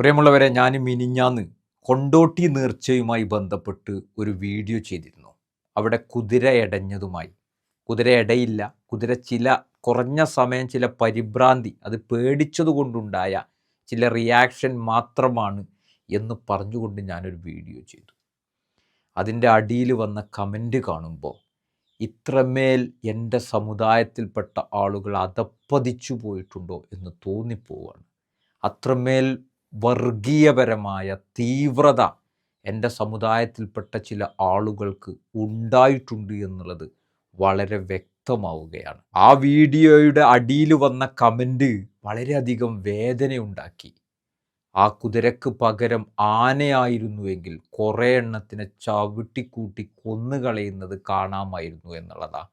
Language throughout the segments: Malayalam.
പ്രിയമുള്ളവരെ ഞാൻ മിനിഞ്ഞാന്ന് കൊണ്ടോട്ടി നേർച്ചയുമായി ബന്ധപ്പെട്ട് ഒരു വീഡിയോ ചെയ്തിരുന്നു. അവിടെ കുതിര എടഞ്ഞതുമായി. കുതിര എടയില്ല കുതിര ചില കുറഞ്ഞ സമയം ചില പരിഭ്രാന്തി അത് പേടിച്ചതുകൊണ്ടുണ്ടായ ചില റിയാക്ഷൻ മാത്രമാണ് എന്ന് പറഞ്ഞുകൊണ്ട് ഞാനൊരു വീഡിയോ ചെയ്തു. അതിന്റെ അടിയിൽ വന്ന കമന്റ് കാണുമ്പോൾ ഇത്രമേൽ എന്റെ സമുദായത്തിൽപ്പെട്ട ആളുകൾ അതപ്പതിച്ചു പോയിട്ടുണ്ടോ എന്ന് തോന്നിപ്പോവാണ്. അത്രമേൽ വർഗീയപരമായ തീവ്രത എന്റെ സമുദായത്തിൽപ്പെട്ട ചില ആളുകൾക്ക് ഉണ്ടായിട്ടുണ്ട് എന്നുള്ളത് വളരെ വ്യക്തമാവുകയാണ്. ആ വീഡിയോയുടെ അടിയിൽ വന്ന കമന്റ് വളരെയധികം വേദനയുണ്ടാക്കി. ആ കുതിരക്ക് പകരം ആനയായിരുന്നുവെങ്കിൽ കുറേ എണ്ണത്തിനെ ചവിട്ടിക്കൂട്ടി കൊന്നുകളയുന്നത് കാണാമായിരുന്നു എന്നുള്ളതാ.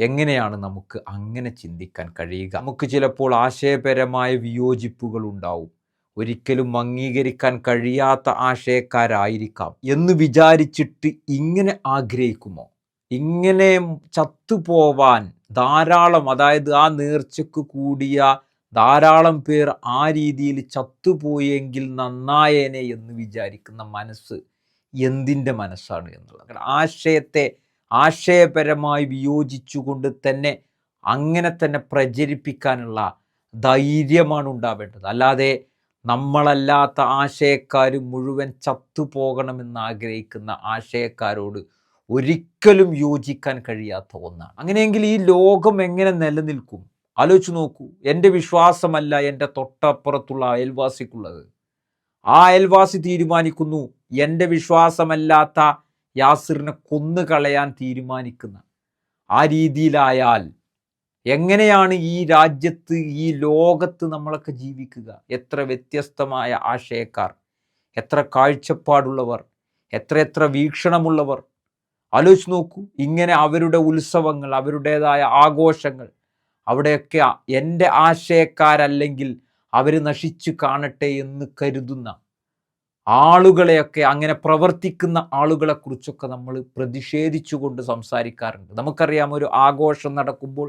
എങ്ങനെയാണ് നമുക്ക് അങ്ങനെ ചിന്തിക്കാൻ കഴിയുക? നമുക്ക് ചിലപ്പോൾ ആശയപരമായ വിയോജിപ്പുകൾ ഉണ്ടാവും. ഒരിക്കലും അംഗീകരിക്കാൻ കഴിയാത്ത ആശയക്കാരായിരിക്കാം എന്ന് വിചാരിച്ചിട്ട് ഇങ്ങനെ ആഗ്രഹിക്കുമോ? ഇങ്ങനെ ചത്തുപോവാൻ ധാരാളം അതായത് ആ നേർച്ചക്ക് കൂടിയ ധാരാളം പേർ ആ രീതിയിൽ ചത്തുപോയെങ്കിൽ നന്നായേനെ എന്ന് വിചാരിക്കുന്ന മനസ്സ് എന്തിന്റെ മനസ്സാണ് എന്നുള്ളത്? ആശയത്തെ ആശയപരമായി വിയോജിച്ചുകൊണ്ട് തന്നെ അങ്ങനെ തന്നെ പ്രചരിപ്പിക്കാനുള്ള ധൈര്യമാണ് ഉണ്ടാവേണ്ടത്. അല്ലാതെ നമ്മളല്ലാത്ത ആശയക്കാർ മുഴുവൻ ചത്തുപോകണമെന്ന് ആഗ്രഹിക്കുന്ന ആശയക്കാരോട് ഒരിക്കലും യോജിക്കാൻ കഴിയാത്ത ഒന്നാണ്. അങ്ങനെയെങ്കിൽ ഈ ലോകം എങ്ങനെ നിലനിൽക്കും? ആലോചിച്ച് നോക്കൂ. എന്റെ വിശ്വാസമല്ല എന്റെ തൊട്ടപ്പുറത്തുള്ള അയൽവാസിക്കുള്ളത്. ആ അയൽവാസി തീരുമാനിക്കുന്നു. എന്റെ വിശ്വാസമല്ലാത്ത യാസിറിനെ കൊന്നു കളയാൻ തീരുമാനിക്കുന്ന ആ രീതിയിലായാൽ എങ്ങനെയാണ് ഈ രാജ്യത്ത് ഈ ലോകത്ത് നമ്മളൊക്കെ ജീവിക്കുക? എത്ര വ്യത്യസ്തമായ ആശയക്കാർ എത്ര കാഴ്ചപ്പാടുള്ളവർ എത്ര വീക്ഷണമുള്ളവർ. ആലോചിച്ച് നോക്കൂ ഇങ്ങനെ അവരുടെ ഉത്സവങ്ങൾ അവരുടേതായ ആഘോഷങ്ങൾ അവിടെയൊക്കെ എന്റെ ആശയക്കാരല്ലെങ്കിൽ അവർ നശിച്ചു കാണട്ടെ എന്ന് കരുതുന്ന ആളുകളെയൊക്കെ അങ്ങനെ പ്രവർത്തിക്കുന്ന ആളുകളെ കുറിച്ചൊക്കെ നമ്മൾ പ്രതിഷേധിച്ചുകൊണ്ട് സംസാരിക്കാറുണ്ട്. നമുക്കറിയാം ഒരു ആഘോഷം നടക്കുമ്പോൾ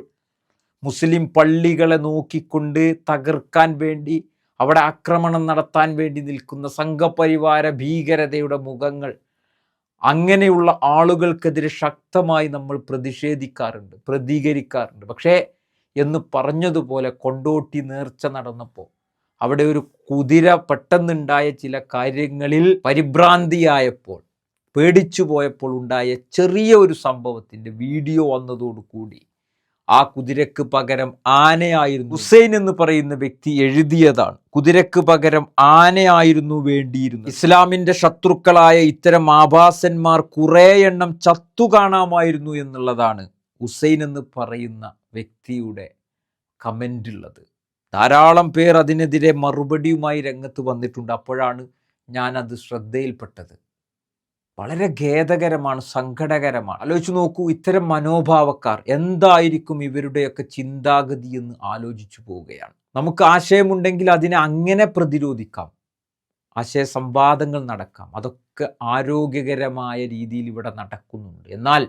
മുസ്ലിം പള്ളികളെ നോക്കിക്കൊണ്ട് തകർക്കാൻ വേണ്ടി അവിടെ ആക്രമണം നടത്താൻ വേണ്ടി നിൽക്കുന്ന സംഘപരിവാര ഭീകരതയുടെ മുഖങ്ങൾ. അങ്ങനെയുള്ള ആളുകൾക്കെതിരെ ശക്തമായി നമ്മൾ പ്രതിഷേധിക്കാറുണ്ട് പ്രതികരിക്കാറുണ്ട്. പക്ഷേ എന്ന് പറഞ്ഞതുപോലെ കൊണ്ടോട്ടി നേർച്ച നടന്നപ്പോൾ അവിടെ ഒരു കുതിര പെട്ടെന്നുണ്ടായ ചില കാര്യങ്ങളിൽ പരിഭ്രാന്തിയായപ്പോൾ പേടിച്ചു പോയപ്പോൾ ഉണ്ടായ ചെറിയ ഒരു സംഭവത്തിന്റെ വീഡിയോ വന്നതോടുകൂടി ആ കുതിരക്ക് പകരം ആനയായിരുന്നു. ഹുസൈൻ എന്ന് പറയുന്ന വ്യക്തി എഴുതിയതാണ്. കുതിരക്ക് പകരം ആനയായിരുന്നു വേണ്ടിയിരുന്നു ഇസ്ലാമിന്റെ ശത്രുക്കളായ ഇത്തരം ആഭാസന്മാർ കുറേ എണ്ണം ചത്തു കാണാമായിരുന്നു എന്നുള്ളതാണ് ഹുസൈൻ എന്ന് പറയുന്ന വ്യക്തിയുടെ കമന്റ് ഉള്ളത് ധാരാളം പേർ അതിനെതിരെ മറുപടിയുമായി രംഗത്ത് വന്നിട്ടുണ്ട്. അപ്പോഴാണ് ഞാനത് ശ്രദ്ധയിൽപ്പെട്ടത്. വളരെ ഖേദകരമാണ് സങ്കടകരമാണ്. ആലോചിച്ച് നോക്കൂ ഇത്തരം മനോഭാവക്കാർ എന്തായിരിക്കും ഇവരുടെയൊക്കെ ചിന്താഗതി എന്ന് ആലോചിച്ചു പോവുകയാണ്. നമുക്ക് ആശയമുണ്ടെങ്കിൽ അതിനെ അങ്ങനെ പ്രതിരോധിക്കാം. ആശയ സംവാദങ്ങൾ നടക്കാം. അതൊക്കെ ആരോഗ്യകരമായ രീതിയിൽ ഇവിടെ നടക്കുന്നുണ്ട്. എന്നാൽ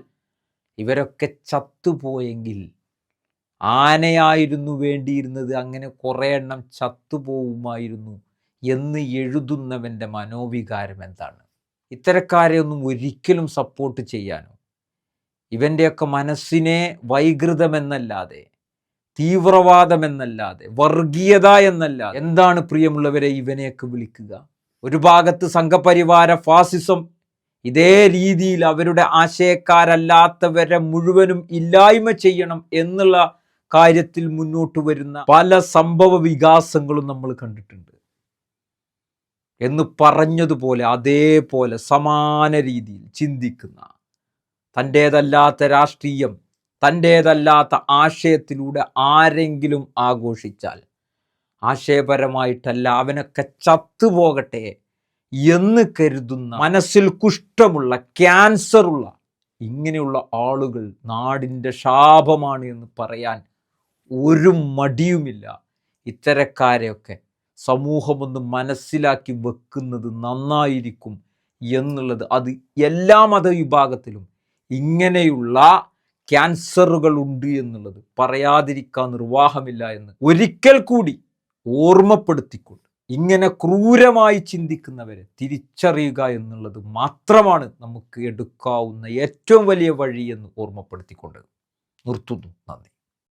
ഇവരൊക്കെ ചത്തുപോയെങ്കിൽ ആനയായിരുന്നു വേണ്ടിയിരുന്നത് അങ്ങനെ കുറേ എണ്ണം ചത്തുപോവുമായിരുന്നു എന്ന് എഴുതുന്നവന്റെ മനോവികാരം എന്താണ്? ഇത്തരക്കാരെ ഒന്നും ഒരിക്കലും സപ്പോർട്ട് ചെയ്യാനോ? ഇവന്റെയൊക്കെ മനസ്സിനെ വൈകൃതമെന്നല്ലാതെ തീവ്രവാദമെന്നല്ലാതെ വർഗീയത എന്നല്ലാതെ എന്താണ് പ്രിയമുള്ളവരെ ഇവനെയൊക്കെ വിളിക്കുക? ഒരു ഭാഗത്ത് സംഘപരിവാര ഫാസിസം ഇതേ രീതിയിൽ അവരുടെ ആശയക്കാരല്ലാത്തവരെ മുഴുവനും ഇല്ലായ്മ ചെയ്യണം എന്നുള്ള കാര്യത്തിൽ മുന്നോട്ട് വരുന്ന പല സംഭവ വികാസങ്ങളും നമ്മൾ കണ്ടിട്ടുണ്ട്. എന്ന് പറഞ്ഞതുപോലെ അതേപോലെ സമാന രീതിയിൽ ചിന്തിക്കുന്ന തന്റേതല്ലാത്ത രാഷ്ട്രീയം തന്റേതല്ലാത്ത ആശയത്തിലൂടെ ആരെങ്കിലും ആഘോഷിച്ചാൽ ആശയപരമായിട്ടല്ല അവനൊക്കെ ചത്തുപോകട്ടെ എന്ന് കരുതുന്ന മനസ്സിൽ കുഷ്ഠമുള്ള ക്യാൻസറുള്ള ഇങ്ങനെയുള്ള ആളുകൾ നാടിന്റെ ശാപമാണ് എന്ന് പറയാൻ ഒരു മടിയുമില്ല. ഇത്തരക്കാരെയൊക്കെ സമൂഹമൊന്ന് മനസ്സിലാക്കി വെക്കുന്നത് നന്നായിരിക്കും എന്നുള്ളത് അത് എല്ലാ മതവിഭാഗത്തിലും ഇങ്ങനെയുള്ള ക്യാൻസറുകൾ ഉണ്ട് എന്നുള്ളത് പറയാതിരിക്കാൻ നിർവാഹമില്ല എന്ന് ഒരിക്കൽ കൂടി ഓർമ്മപ്പെടുത്തിക്കൊണ്ട് ഇങ്ങനെ ക്രൂരമായി ചിന്തിക്കുന്നവരെ തിരിച്ചറിയുക എന്നുള്ളത് മാത്രമാണ് നമുക്ക് എടുക്കാവുന്ന ഏറ്റവും വലിയ വഴി എന്ന് ഓർമ്മപ്പെടുത്തിക്കൊണ്ട് നിർത്തുന്നു. നന്ദി.